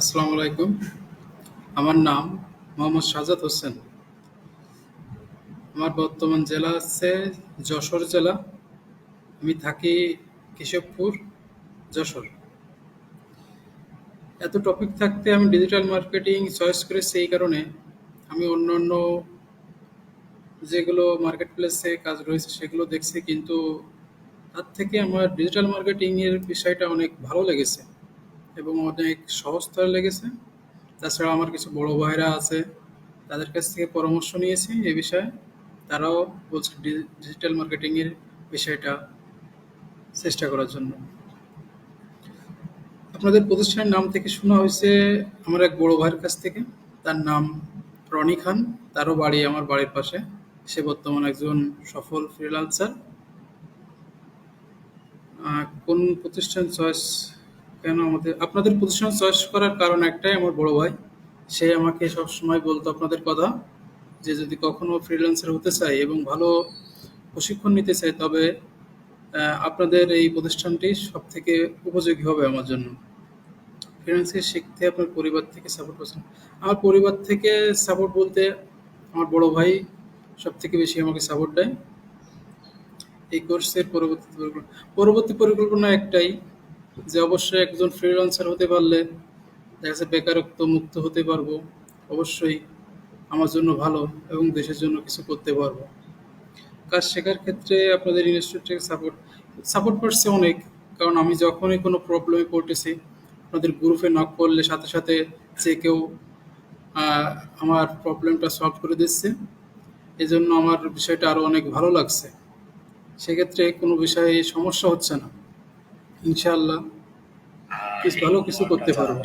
আসসালামু আলাইকুম। আমার নাম মোহাম্মদ সাজাদ হোসেন। আমার বর্তমান জেলা হচ্ছে যশোর জেলা। আমি থাকি কেশবপুর, যশোর। এত টপিক থাকতে আমি ডিজিটাল মার্কেটিং চয়েস করেছি এই কারণে আমি অন্য অন্য যেগুলো মার্কেট প্লেসে কাজ রয়েছে সেগুলো দেখছি, কিন্তু তার থেকে আমার ডিজিটাল মার্কেটিংয়ের বিষয়টা অনেক ভালো লেগেছে। এবং অনেক সহজতর লেগেছে। তাছাড়া আমার কিছু বড় ভাইরা আছে, তাদের কাছ থেকে পরামর্শ নিয়েছি এ বিষয়ে। তারাও বলছে ডিজিটাল মার্কেটিংয়ের বিষয়টা চেষ্টা করার জন্য। আপনাদের প্রতিষ্ঠানের নাম থেকে শোনা হয়েছে আমার এক বড় ভাইয়ের কাছ থেকে। তার নাম রনি খান, তারও বাড়ি আমার বাড়ির পাশে। সে বর্তমানে একজন সফল ফ্রিলান্সার কোন প্রতিষ্ঠান চয়েস কেন আমাদের, আপনাদের প্রতিষ্ঠান চয়েস করার কারণ একটাই আমার বড় ভাই। সে আমাকে সব সময় বলতো আপনাদের কথা, যে যদি কখনো ফ্রিল্যান্সার হতে চাই এবং ভালো প্রশিক্ষণ নিতে চাই, তবে আপনাদের এই প্রতিষ্ঠানটি সব থেকে উপযোগী হবে আমার জন্য। ফ্রিল্যান্সিং শিখতে আপনার পরিবার থেকে সাপোর্ট পাচ্ছেন আমার পরিবার থেকে সাপোর্ট বলতে আমার বড় ভাই সব থেকে বেশি আমাকে সাপোর্ট দেয়। এই কোর্সের পরবর্তী পরিকল্পনা পরবর্তী পরিকল্পনা একটাই যে অবশ্যই একজন ফ্রিল্যান্সার হতে পারলে দেখা যাচ্ছে বেকারত্ব মুক্ত হতে পারব, অবশ্যই আমার জন্য ভালো এবং দেশের জন্য কিছু করতে পারব। কাজ শেখার ক্ষেত্রে আপনাদের ইনস্টিটিউট থেকে সাপোর্ট সাপোর্ট করছে অনেক, কারণ আমি যখনই কোনো প্রবলেমে পড়তেছি, আপনাদের গ্রুপে নক করলে সাথে সাথে যে কেউ আমার প্রবলেমটা সলভ করে দিচ্ছে। এজন্য আমার বিষয়টা আরও অনেক ভালো লাগছে। সেক্ষেত্রে কোনো বিষয়ে সমস্যা হচ্ছে না। ইনশাআল্লাহ কিছু ভালো কিছু করতে পারব